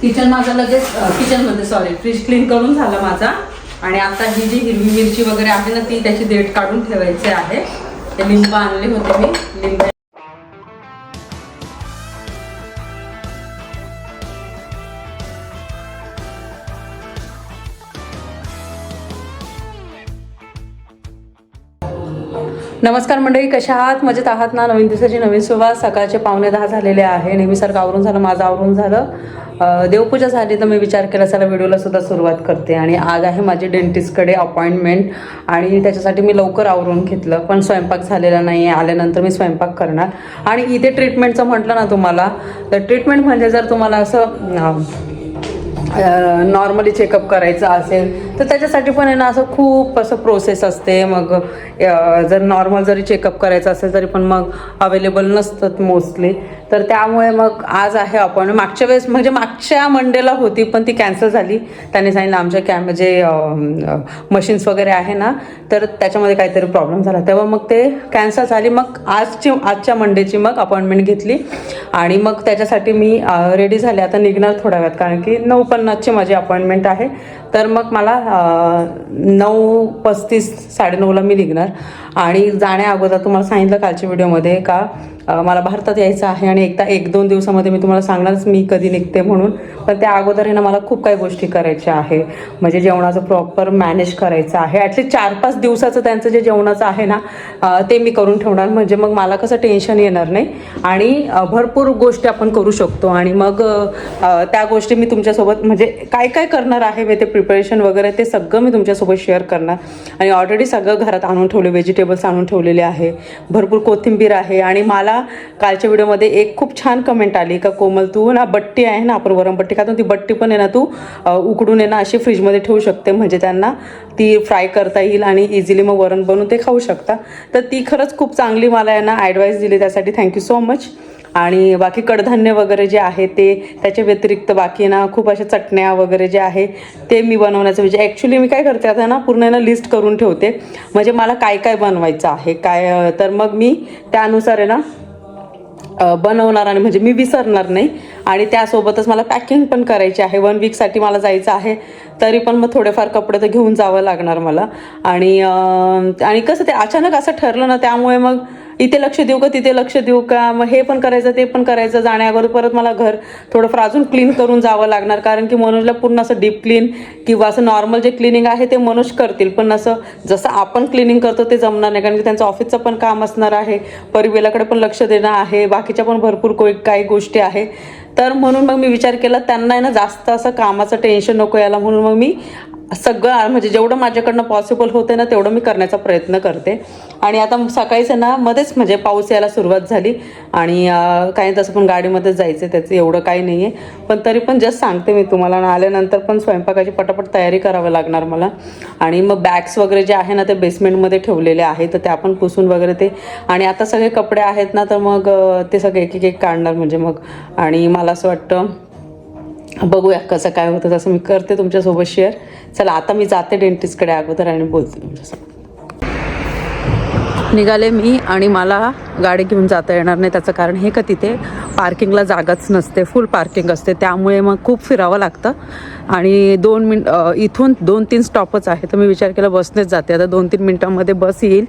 Kitchen माझं लगेच किचनमध्ये सॉरी फ्रीज क्लीन करून झालं माझा. आणि आता ही जी हिरवी मिरची वगैरे आहे ना ती त्याची देठ काढून ठेवायची आहे. ते लिंब आणले होते मी लिंब नमस्कार मंडळी कशा आहात? मजेत आहात ना? नवीन दिवसाची नवीन सुरुवात. सकाळचे पावणे दहा झालेले आहे. नेहमीसारखं आवरून झालं माझं आवरून झालं. देवपूजा झाली तर मी विचार केला चला व्हिडिओला सुद्धा सुरुवात करते. आणि आज आहे माझी डेंटिस्टकडे अपॉइंटमेंट आणि त्याच्यासाठी मी लवकर आवरून घेतलं. पण स्वयंपाक झालेला नाही आहे आल्यानंतर मी स्वयंपाक करणार. आणि इथे ट्रीटमेंटचं म्हटलं ना तुम्हाला तर ट्रीटमेंट म्हणजे जर तुम्हाला असं नॉर्मली चेकअप करायचं असेल तर त्याच्यासाठी पण आहे ना असं खूप असं प्रोसेस असते. मग जर नॉर्मल जरी चेकअप करायचं असेल तरी पण मग अवेलेबल नसतात मोस्टली तर त्यामुळे मग आज आहे आपण मागच्या वेळेस म्हणजे मागच्या मंडेला होती पण ती कॅन्सल झाली. त्यांनी सांगितलं आमच्या कॅम म्हणजे, जे मशीन्स वगैरे आहे ना तर त्याच्यामध्ये काहीतरी प्रॉब्लेम झाला. तेव्हा मग ते कॅन्सल झाली. मग आजची आजच्या मंडेची मग अपॉइंटमेंट घेतली. आणि मग त्याच्यासाठी मी रेडी झाले. आता निघणार थोड्या वेळात कारण की नऊ पन्नासची माझी अपॉइंटमेंट आहे. तर मग मला नऊ पस्तीस साडेनऊला मी निघणार. आणि जाण्या अगोदर तुम्हाला सांगितलं कालच्या व्हिडिओमध्ये का मला भारतात यायचं आहे आणि एकदा एक दोन दिवसामध्ये मी तुम्हाला सांगणारच मी कधी निघते म्हणून. पण त्या अगोदर हे ना मला खूप काही गोष्टी करायच्या आहे. म्हणजे जेवणाचं प्रॉपर मॅनेज करायचं आहे. ॲटलीस्ट चार पाच दिवसाचं त्यांचं जे जेवणाचं आहे ना ते मी करून ठेवणार. म्हणजे मग मला कसं टेन्शन येणार नाही. आणि भरपूर गोष्टी आपण करू शकतो. आणि मग त्या गोष्टी मी तुमच्यासोबत म्हणजे काय काय करणार आहे मी ते प्रिपरेशन वगैरे ते सगळं मी तुमच्यासोबत शेअर करणार. आणि ऑलरेडी सगळं घरात आणून ठेवले व्हेजिटेबल्स आणून ठेवलेले आहे. भरपूर कोथिंबीर आहे. आणि मला कालच्या व्हिडिओमध्ये एक खूप छान कमेंट आली का कोमल तू ना बट्टी आहे ना आपण वरमबट्टी खातो ती बट्टी पण आहे ना तू उकडून आहे ना अशी फ्रीजमध्ये ठेवू शकते. म्हणजे त्यांना ती फ्राय करता येईल आणि इझिली मग वरण बनवून ते खाऊ शकता. तर ती खरंच खूप चांगली मला आहे ना ॲडवाईस दिली त्यासाठी. थँक्यू सो मच आणि बाकी कडधान्य वगैरे जे आहे ते त्याच्या व्यतिरिक्त बाकी ना खूप अशा चटण्या वगैरे जे आहे ते मी बनवण्याचं म्हणजे ॲक्च्युली मी काय करते आता ना पूर्ण ना लिस्ट करून ठेवते. म्हणजे मला काय काय बनवायचं आहे काय तर मग मी त्यानुसार आहे ना बनवणार आणि म्हणजे मी विसरणार नाही. आणि त्यासोबतच मला पॅकिंग पण करायची आहे. वन वीकसाठी मला जायचं आहे. तरी पण मग थोडेफार कपडे तर घेऊन जावं लागणार मला. आणि आणि कसं ते अचानक असं ठरलं ना त्यामुळे मग इथे लक्ष देऊ का तिथे लक्ष देऊ का? मग हे पण करायचं ते पण करायचं. जाण्याअगोदर परत मला घर थोडंफार अजून क्लीन करून जावं लागणार. कारण की मनोजला पूर्ण असं डीप क्लीन किंवा असं नॉर्मल जे क्लिनिंग आहे ते मनोज करतील. पण असं जसं आपण क्लिनिंग करतो ते जमणार नाही. कारण की त्यांचं ऑफिसचं पण काम असणार आहे. परिवेलाकडे पण लक्ष देणं आहे. बाकीच्या पण भरपूर कोई काही गोष्टी आहे. तर म्हणून मग मी विचार केला त्यांना आहे ना जास्त असं कामाचं टेन्शन नको यायला. म्हणून मग मी सगळं म्हणजे जेवढं माझ्याकडनं पॉसिबल होते ना तेवढं मी करण्याचा प्रयत्न करते. आणि आता सकाळीच ना मध्येच म्हणजे पाऊस यायला सुरुवात झाली. आणि काही तसं पण गाडीमध्येच जायचं त्याचं एवढं काही नाही आहे पण तरी पण जस्ट सांगते मी तुम्हाला. आल्यानंतर पण स्वयंपाकाची पटापट तयारी करावी लागणार मला. आणि मग बॅग्स वगैरे जे आहे ना ते बेसमेंटमध्ये ठेवलेले आहे तर ते आपण पुसून वगैरे ते. आणि आता सगळे कपडे आहेत ना तर मग ते सगळे एक एक काढणार म्हणजे मग. आणि मला असं वाटतं बघूया कसं काय होतं तसं मी करते तुमच्यासोबत शेअर चला आता मी जाते डेंटिस्टकडे अगोदर आणि बोलते तुमच्यासोबत. निघाले मी आणि मला गाडी घेऊन जाता येणार नाही त्याचं कारण हे का तिथे पार्किंगला जागाच नसते फुल पार्किंग असते. त्यामुळे मग खूप फिरावं लागतं. आणि दोन मिन इथून दोन तीन स्टॉपच आहे. तर मी विचार केला बसनेच जाते. आता दोन तीन मिनटामध्ये बस येईल.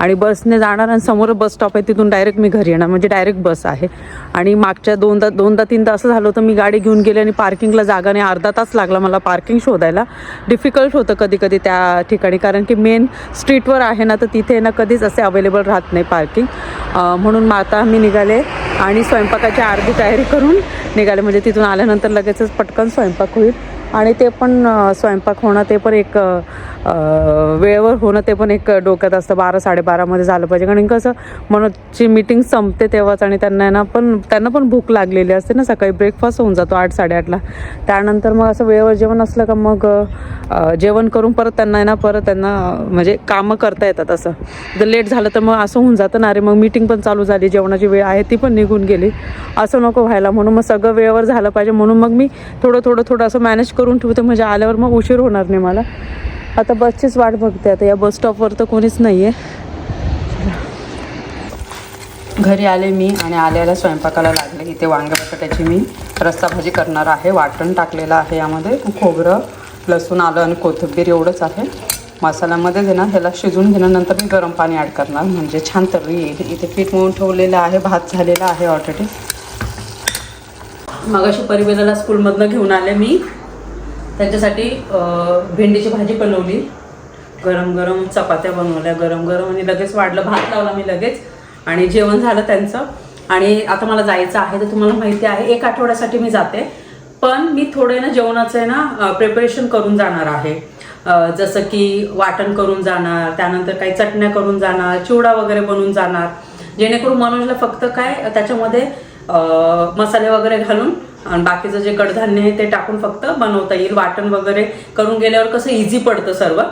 आणि बसने जाणार आणि समोर बस स्टॉप आहे तिथून डायरेक्ट मी घरी येणार. म्हणजे डायरेक्ट बस आहे. आणि मागच्या दोनदा दोनदा तीनदा असं झालं होतं मी गाडी घेऊन गेले आणि पार्किंगला जागा नाही. अर्धा तास लागला मला पार्किंग शोधायला. डिफिकल्ट होतं कधी कधी त्या ठिकाणी. कारण की मेन स्ट्रीटवर आहे ना तर तिथे ना कधीच असे अवेलेबल राहत नाही पार्किंग म्हणून मग आता मी निघाले आणि स्वयंपाकाची अर्धी तयारी करून निघाले. म्हणजे तिथून आल्यानंतर लगेचच पटकन स्वयंपाक होईल. आणि ते पण स्वयंपाक होणं ते पण एक वेळेवर होणं ते पण एक डोक्यात असतं. बारा साडेबारामध्ये झालं पाहिजे. कारण कसं मनोजची मीटिंग संपते तेव्हाच आणि त्यांना ना पण त्यांना पण भूक लागलेली असते ना. सकाळी ब्रेकफास्ट होऊन जातो आठ साडेआठला त्यानंतर मग असं वेळेवर जेवण असलं का मग जेवण करून परत त्यांना आहे ना परत त्यांना म्हणजे कामं करता येतात असं. जर लेट झालं तर मग असं होऊन जातं ना. अरे मग मीटिंग पण चालू झाली. जेवणाची वेळ आहे ती पण निघून गेली. असं नको व्हायला. म्हणून मग सगळं वेळेवर झालं पाहिजे. म्हणून मग मी थोडं थोडं थोडं असं मॅनेज करून करून ठेवते म्हणजे आल्यावर मग उशीर होणार नाही मला. आता बसचीच वाट बघते आता. या बस स्टॉपवर तर कोणीच नाही आहे घरी आले मी आणि आल्याला स्वयंपाकाला लागले. इथे वांग्या बटाट्याची मी रस्सा भाजी करणार आहे. वाटण टाकलेलं आहे यामध्ये. खोबरं लसूण आलं आणि कोथिंबीर एवढंच आहे. मसाल्यामध्ये आहे ह्याला शिजून घेण्यानंतर मी गरम पाणी ॲड करणार. म्हणजे छान तर्री येईल इथे पीठ मळून ठेवलेलं आहे. भात झालेला आहे ऑलरेडी मग अशी परिवेदाला स्कूलमधनं घेऊन आले मी. त्यांच्यासाठी भेंडीची भाजी बनवली. गरम गरम चपात्या बनवल्या. गरम गरम आणि लगेच वाढलं. भात लावला मी लगेच. आणि जेवण झालं त्यांचं. आणि आता मला जायचं आहे तर तुम्हाला माहिती आहे एक आठवड्यासाठी मी जाते. पण मी थोडे ना जेवणाचं आहे ना प्रिपरेशन करून जाणार आहे. जसं की वाटण करून जाणार त्यानंतर काही चटण्या करून जाणार चिवडा वगैरे बनवून जाणार. जेणेकरून मनोजला फक्त काय त्याच्यामध्ये मसाले वगैरे घालून आणि बाकीचं जे कडधान्य आहे ते टाकून फक्त बनवता येईल. वाटण वगैरे करून गेल्यावर कसं इझी पडतं सर्व.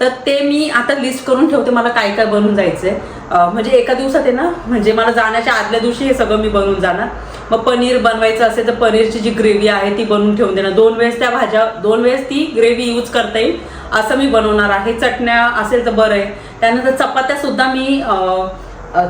तर ते मी आता लिस्ट करून ठेवते मला काय काय बनून जायचं आहे म्हणजे एका दिवसात आहे ना म्हणजे मला जाण्याच्या आदल्या दिवशी हे सगळं मी बनवून जाणार. मग पनीर बनवायचं असेल तर पनीरची जी ग्रेव्ही आहे ती बनवून ठेवून देणार. दोन वेळेस त्या भाज्या दोन वेळेस ती ग्रेव्ही यूज करता येईल असं मी बनवणार आहे. चटण्या असेल तर बरं आहे. त्यानंतर चपात्यासुद्धा मी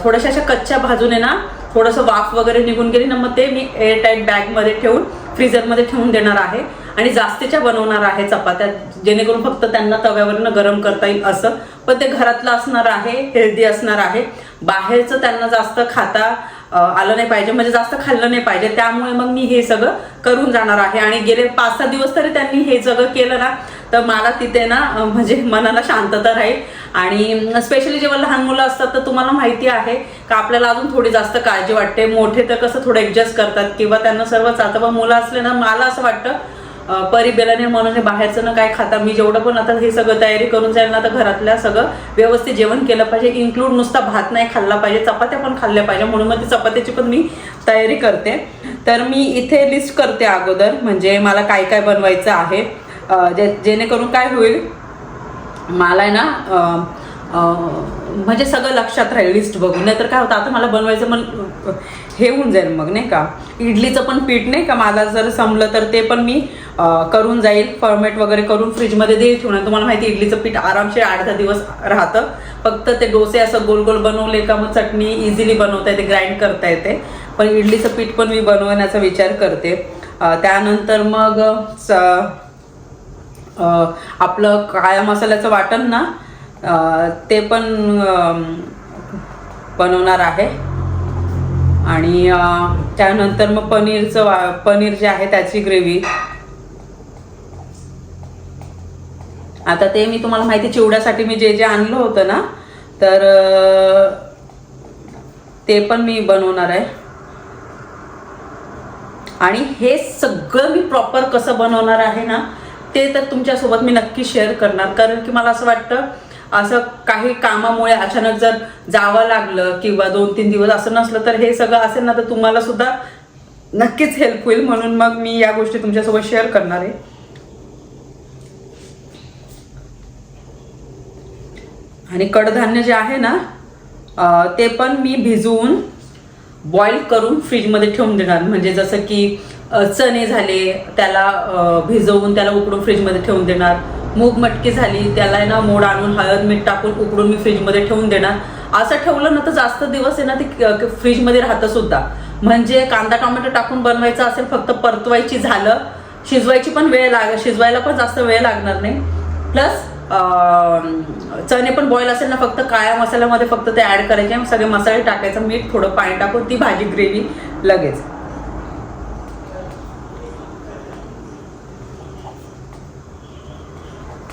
थोड्याशा अशा कच्च्या भाजून आहे ना थोडंसं वाफ वगैरे निघून गेली ना मग ते मी एअरटाईट बॅगमध्ये ठेवून फ्रीजरमध्ये ठेवून देणार आहे. आणि जास्तीच्या बनवणार आहे चपात्या जेणेकरून फक्त त्यांना तव्यावरनं गरम करता येईल असं. पण ते घरातलं असणार आहे हेल्दी असणार आहे. बाहेरचं त्यांना जास्त खाता आलं नाही पाहिजे म्हणजे जास्त खाल्लं नाही पाहिजे. त्यामुळे मग मी हे सगळं करून जाणार आहे. आणि गेले पाच सहा दिवस तरी त्यांनी हे सगळं केलं ना तर मला तिथे ना म्हणजे मनाला शांतता राहील. आणि स्पेशली जेव्हा लहान मुलं असतात तर तुम्हाला माहिती आहे का आपल्याला अजून थोडी जास्त काळजी वाटते. मोठे तर कसं थोडं ऍडजस्ट करतात किंवा त्यांना सर्व चालतं पण मुलं असले ना मला असं वाटतं परी बेलाने म्हणून हे बाहेरचं ना काय खाता मी जेवढं पण आता हे सगळं तयारी करून जाईल ना तर घरातल्या सगळं व्यवस्थित जेवण केलं पाहिजे. इन्क्लूड नुसता भात नाही खाल्ला पाहिजे चपात्या पण खाल्ल्या पाहिजे. म्हणून मग ती चपात्याची पण मी तयारी करते. तर मी इथे लिस्ट करते अगोदर म्हणजे मला काय काय बनवायचं आहे. जे जेणेकरून काय होईल मला आहे ना म्हणजे सगळं लक्षात राहील लिस्ट बघून. नाही तर काय होतं आता मला बनवायचं मग हे होऊन जाईल मग नाही का? इडलीचं पण पीठ नाही का? मला जर संपलं तर ते पण मी करून जाईल. फॉर्मेट वगैरे करून फ्रीजमध्ये देईल ठेवून. तुम्हाला माहिती आहे, इडलीचं पीठ आरामशीर आठ दहा दिवस राहतं. फक्त ते डोसे असं गोल गोल बनवले का मग चटणी इझिली बनवता येते ग्राइंड करता येते. पण इडलीचं पीठ पण मी बनवण्याचा विचार करते. त्यानंतर मग स- आपलं काळ्या मसाल्याचं वाटण ना ते पण बनवणार आहे. आणि त्यानंतर मग पनीरचं वा पनीर जे आहे त्याची ग्रेव्ही. आता ते मी तुम्हाला माहिती चिवड्यासाठी मी जे जे आणलं होतं ना तर ते पण मी बनवणार आहे. आणि हे सगळं मी प्रॉपर कसं बनवणार आहे ना ते तर तुमच्यासोबत मी नक्की शेअर करणार. कारण की मला असं वाटतं असं काही कामामुळे अचानक जर जावं लागलं किंवा दोन तीन दिवस असं नसलं तर हे सगळं असेल ना तर तुम्हाला सुद्धा नक्कीच हेल्प होईल म्हणून मग मी या गोष्टी तुमच्यासोबत शेअर करणार आहे. आणि कडधान्य जे आहे ना ते पण मी भिजवून बॉईल करून फ्रीजमध्ये ठेवून देणार. म्हणजे जसं की चणे झाले त्याला भिजवून त्याला उकडून फ्रीजमध्ये ठेवून देणार. मूग मटकी झाली त्याला आहे ना मोड आणून हळद मीठ टाकून उकडून मी फ्रीजमध्ये ठेवून देणार. असं ठेवलं ना तर जास्त दिवस आहे ना ते फ्रीजमध्ये राहतं सुद्धा. म्हणजे कांदा टोमॅटो टाकून बनवायचं असेल फक्त परतवायची झालं शिजवायची पण वेळ लाग शिजवायला पण जास्त वेळ लागणार नाही. प्लस चणे पण बॉईल असेल ना फक्त काळ्या मसाल्यामध्ये फक्त ते ऍड करायचे सगळे मसाले टाकायचं मीठ थोडं पाणी टाकून ती भाजी ग्रेव्ही लगेच.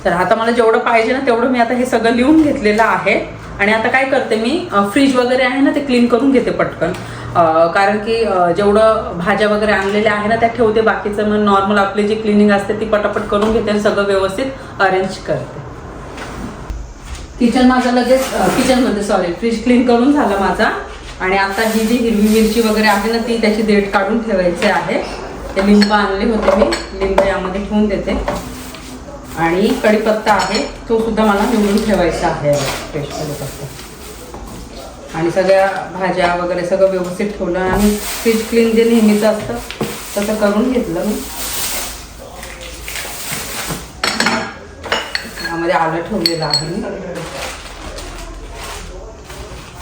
तर आता मला जेवढं पाहिजे ना तेवढं मी आता हे सगळं लिहून घेतलेलं आहे. आणि आता काय करते मी फ्रीज वगैरे आहे ना ते क्लीन करून घेते पटकन. कारण की जेवढं भाज्या वगैरे आणलेल्या आहे ना त्या ठेवते बाकीचं. मग नॉर्मल आपली जी क्लिनिंग असते ती पटापट करून घेते आणि सगळं व्यवस्थित अरेंज करते. किचन माझं लगेच किचनमध्ये सॉरी फ्रीज क्लीन करून झालं माझा. आणि आता ही जी हिरवी मिरची वगैरे आहे ना ती त्याची देठ काढून ठेवायची आहे. ते लिंब आणले होते मी. लिंब यामध्ये ठेवून देते. आणि कढीपत्ता आहे तो सुद्धा मला निवडून ठेवायचा आहे. फ्रेश कढीपत्ता आणि सगळ्या भाज्या वगैरे सगळं व्यवस्थित ठेवलं आणि फ्रीज क्लीन जे नेहमीचं असतं तसं करून घेतलं मी. यामध्ये आलं ठेवलेलं आहे मी.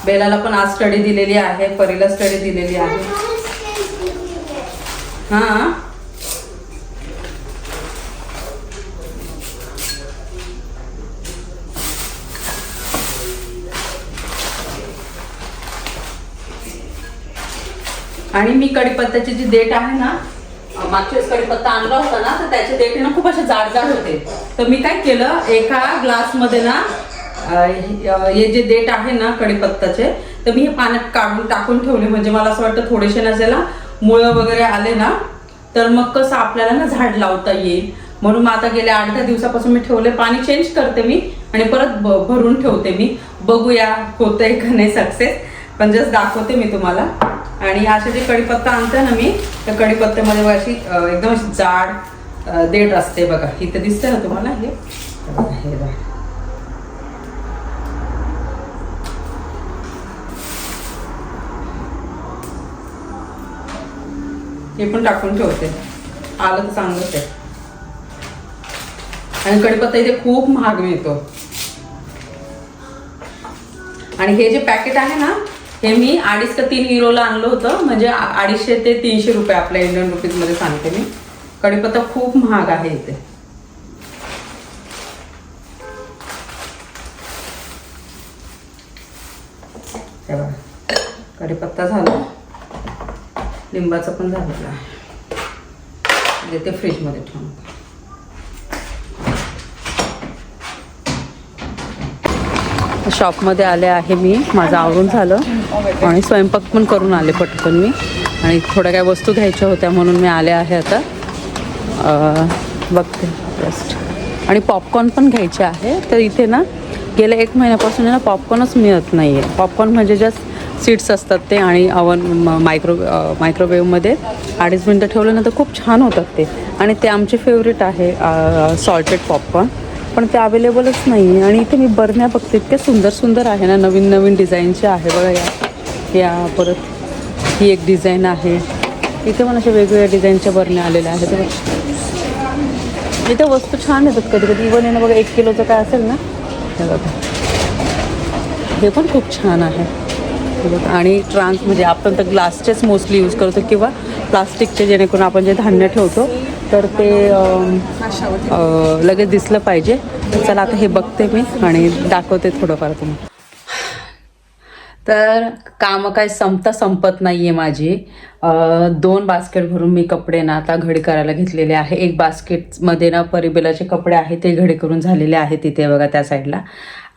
बेलाला पण आज स्टडी दिलेली आहे परीला स्टडी दिलेली आहे. हा. आणि मी कडीपत्त्याची जी देठ आहे ना मागच्या कडीपत्ता आणला होता ना तर त्याचे देठ ना खूप असे जाड जाड होते. तर मी काय केलं एका ग्लासमध्ये ना हे जे देठ आहे ना कडीपत्ताचे तर मी हे पाण्यात काढून टाकून ठेवले. म्हणजे मला असं वाटतं थोडेसे ना ज्याला मुळं वगैरे आले ना तर मग कसं आपल्याला ना झाड लावता येईल. म्हणून मग आता गेल्या आठ दहा दिवसापासून मी ठेवले. पाणी चेंज करते मी आणि परत भरून ठेवते मी. बघूया होतंय का नाही सक्सेस पण जस्ट दाखवते मी तुम्हाला. आणि असे जे कढीपत्ता आणते ना मी त्या कढीपत्त्यामध्ये अशी एकदम अशी जाड देठ असते बघा. इथे दिसते ना तुम्हाला? हे हे बघा, हे बघा. हे पण टाकून ठेवते. आलं तर चांगलंच आहे. आणि कढीपत्ता इथे खूप महाग मिळतो. आणि हे जे पॅकेट आहे ना हे मी अडीच का तीन हिरोला आणलं होतं. म्हणजे अडीचशे ते तीनशे रुपये आपल्या इंडियन रुपीजमध्ये सांगते मी. कढीपत्ता खूप महाग आहे इथे. कढीपत्ता झाला. लिंबाचं पण झालेलं आहे. म्हणजे ते फ्रीजमध्ये ठेवून. शॉपमध्ये आले आहे मी. माझं आवरून झालं. आणि स्वयंपाक पण करून आले पटकन मी. आणि थोड्या काय वस्तू घ्यायच्या होत्या म्हणून मी आले आहे आता. बघते जस्ट आणि पॉपकॉर्न पण घ्यायचे आहे. तर इथे ना गेल्या एक महिन्यापासून ना पॉपकॉर्नच मिळत नाही आहे पॉपकॉर्न म्हणजे जस्ट सीट्स असतात ते आणि अवन मायक्रो मायक्रोवेव्हमध्ये अडीच मिनटं ठेवलं ना तर खूप छान होतात ते. आणि ते आमचे फेवरेट आहे सॉल्टेड पॉपकॉर्न पण ते अवेलेबलच नाही आहे आणि इथे मी बरण्या बघते इतक्या सुंदर सुंदर आहे ना नवीन नवीन डिझाईनचे आहे बघा या. या परत ही एक डिझाईन आहे. इथे पण अशा वेगवेगळ्या डिझाईनच्या बरण्या आलेल्या आहेत इथे वस्तू छान येतात कधी कधी इवन येणं बघा एक किलोचं काय असेल ना हे बघा. हे पण खूप छान आहे. आणि ट्रान्स म्हणजे आपण तर ग्लासचेच मोस्टली यूज करतो किंवा प्लास्टिकचे जेणेकरून आपण जे धान्य ठेवतो तर ते लगेच दिसलं पाहिजे. चला आता हे बघते मी आणि दाखवते थोडंफार तुम्ही तर कामं काय संपता संपत नाही आहे माझी दोन बास्केट भरून मी कपडे ना आता घडी करायला घेतलेले आहे. एक बास्केटमध्ये ना परिबेलाचे कपडे आहे ते घडी करून झालेले आहे तिथे बघा त्या साईडला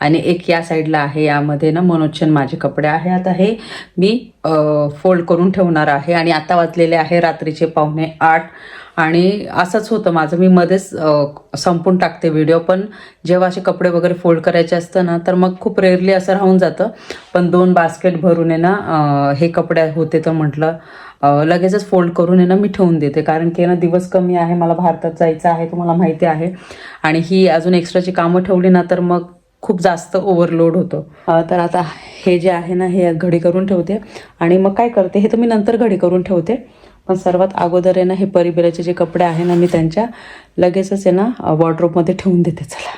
आणि एक या साईडला आहे यामध्ये ना मनोच्छन माझे कपडे आहे. आता हे मी फोल्ड करून ठेवणार आहे. आणि आता वाचलेले आहे रात्रीचे पावणे आठ. आणि असंच होतं माझं. मी मध्येच संपून टाकते व्हिडिओ पण जेव्हा असे कपडे वगैरे फोल्ड करायचे असतं ना तर मग खूप रेअरली असं राहून जातं. पण दोन बास्केट भरून आहे ना हे कपडे होते तर म्हटलं लगेचच फोल्ड करून आहे ना मी ठेवून देते. कारण की ना दिवस कमी आहे मला भारतात जायचं आहे तुम्हाला माहिती आहे. आणि ही अजून एक्स्ट्राची कामं ठेवली ना तर मग खूप जास्त ओव्हरलोड होतो. तर आता हे जे आहे ना हे घडी करून ठेवते. आणि मग काय करते हे तर मी नंतर घडी करून ठेवते. पण सर्वात अगोदर आहे ना हे परिबिराचे जे कपडे आहे ना मी त्यांच्या लगेचच आहे ना वॉर्ड्रोबमध्ये ठेवून देते चला.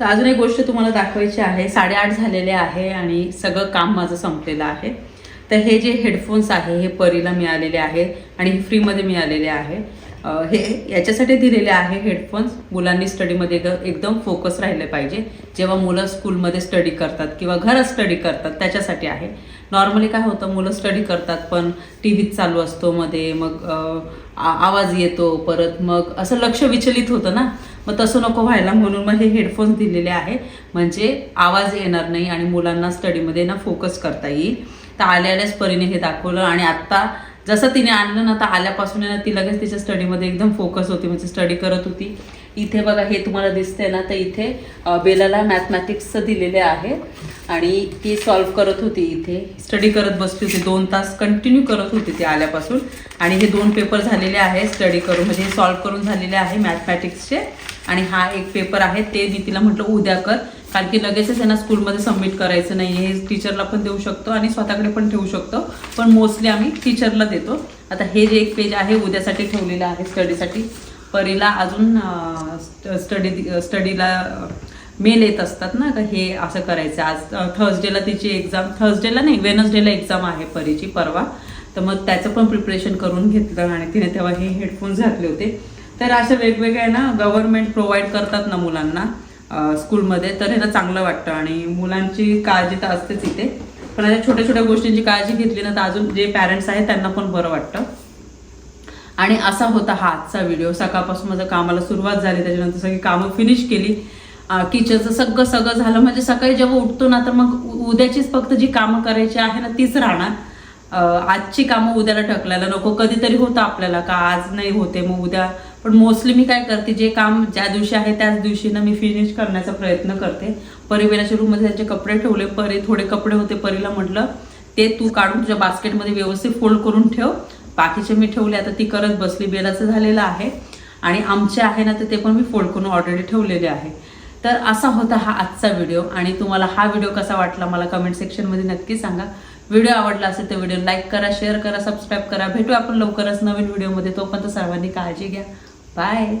तर अजून एक गोष्ट तुम्हाला दाखवायची आहे. साडेआठ झालेले आहे आणि सगळं काम माझं संपलेलं आहे. तर हे जे हेडफोन्स आहे हे परीला मिळालेले आहे आणि हे फ्रीमध्ये मिळालेले आहे. हे याच्यासाठी दिलेले आहे हेडफोन्स मुलांनी स्टडीमध्ये एकदम एकदम फोकस राहिले पाहिजे. जेव्हा मुलं स्कूलमध्ये स्टडी करतात किंवा घरात स्टडी करतात त्याच्यासाठी आहे. नॉर्मली काय होतं मुलं स्टडी करतात पण टी व्हीत चालू असतो मध्ये मग आवाज येतो परत मग असं लक्ष विचलित होतं ना. मग तसं नको व्हायला म्हणून मग हे हेडफोन्स दिलेले आहे. म्हणजे आवाज येणार नाही आणि मुलांना स्टडीमध्ये ना फोकस करता येईल. तर आल्या आल्याच परीने हे दाखवलं आणि आत्ता जसं तिने आणलं ना तर आल्यापासून ना ती लगेच तिच्या स्टडीमध्ये एकदम फोकस होती. म्हणजे स्टडी करत होती. इथे बघा हे तुम्हाला दिसते ना तर इथे बेलाला मॅथमॅटिक्सचं दिलेले आहे. आणि ती सॉल्व्ह करत होती इथे. स्टडी करत बसली होती. दोन तास कंटिन्यू करत होती ती आल्यापासून. आणि हे दोन पेपर झालेले आहे स्टडी करून. म्हणजे सॉल्व सॉल्व्ह करून झालेले आहे मॅथमॅटिक्सचे आणि हा एक पेपर आहे. ते मी तिला म्हटलं उद्या कर. कारण की लगेचच त्यांना स्कूलमध्ये सबमिट करायचं नाही हे टीचरला पण देऊ शकतो आणि स्वतःकडे पण ठेवू शकतो. पण मोस्टली आम्ही टीचरला देतो. आता हे जे एक पेज आहे उद्यासाठी ठेवलेलं आहे स्टडीसाठी परीला अजून स्टडी स्टडीला मेल येत असतात ना का हे असं करायचं. आज थर्सडेला तिची एक्झाम थर्सडेला नाही वेनसडेला एक्झाम आहे परीची परवा. तर मग त्याचं पण प्रिपरेशन करून घेतलं आणि तिने तेव्हा हे हेडफोन्स घातले होते. तर अशा वेगवेगळ्या ना गव्हर्नमेंट प्रोव्हाइड करतात ना मुलांना स्कूलमध्ये तर ह्याला चांगलं वाटतं आणि मुलांची काळजी तर असतेच इथे. पण अशा छोट्या छोट्या गोष्टींची काळजी घेतली ना तर अजून जे पॅरेंट्स आहेत त्यांना पण बरं वाटतं. आणि असा होता हा आजचा व्हिडिओ सकाळपासून माझं कामाला सुरुवात झाली त्याच्यानंतर सगळी कामं फिनिश केली. किचनचं सगळं सगळं झालं. म्हणजे सकाळी जेव्हा उठतो ना तर मग उद्याचीच फक्त जी कामं करायची आहे ना तीच राहणार. आजची कामं उद्याला ढकलायला नको. कधीतरी होतं आपल्याला का आज नाही होते मग उद्या. पण मोस्टली मी काय करते जे काम ज्या दिवशी आहे त्याच दिवशी ना मी फिनिश करण्याचा प्रयत्न करते. परिवेराच्या रूममध्ये त्यांचे कपडे ठेवले परी थोडे कपडे होते परीला म्हटलं ते तू काढून तुझ्या बास्केटमध्ये व्यवस्थित फोल्ड करून ठेव. बाकीचे मी ठेवले आता ती करत बसली बेलाचं झालेलं आहे. आणि आमचे आहे ना तर ते पण मी फोल्ड करून ऑलरेडी ठेवलेले आहे. तर असा होता हा आजचा व्हिडिओ. आणि तुम्हाला हा व्हिडिओ कसा वाटला मला कमेंट सेक्शनमध्ये नक्की सांगा. व्हिडिओ आवडला असेल तर व्हिडिओ लाईक करा शेअर करा सबस्क्राईब करा. भेटू आपण लवकरच नवीन व्हिडिओमध्ये. तोपर्यंत सर्वांनी काळजी घ्या. बाय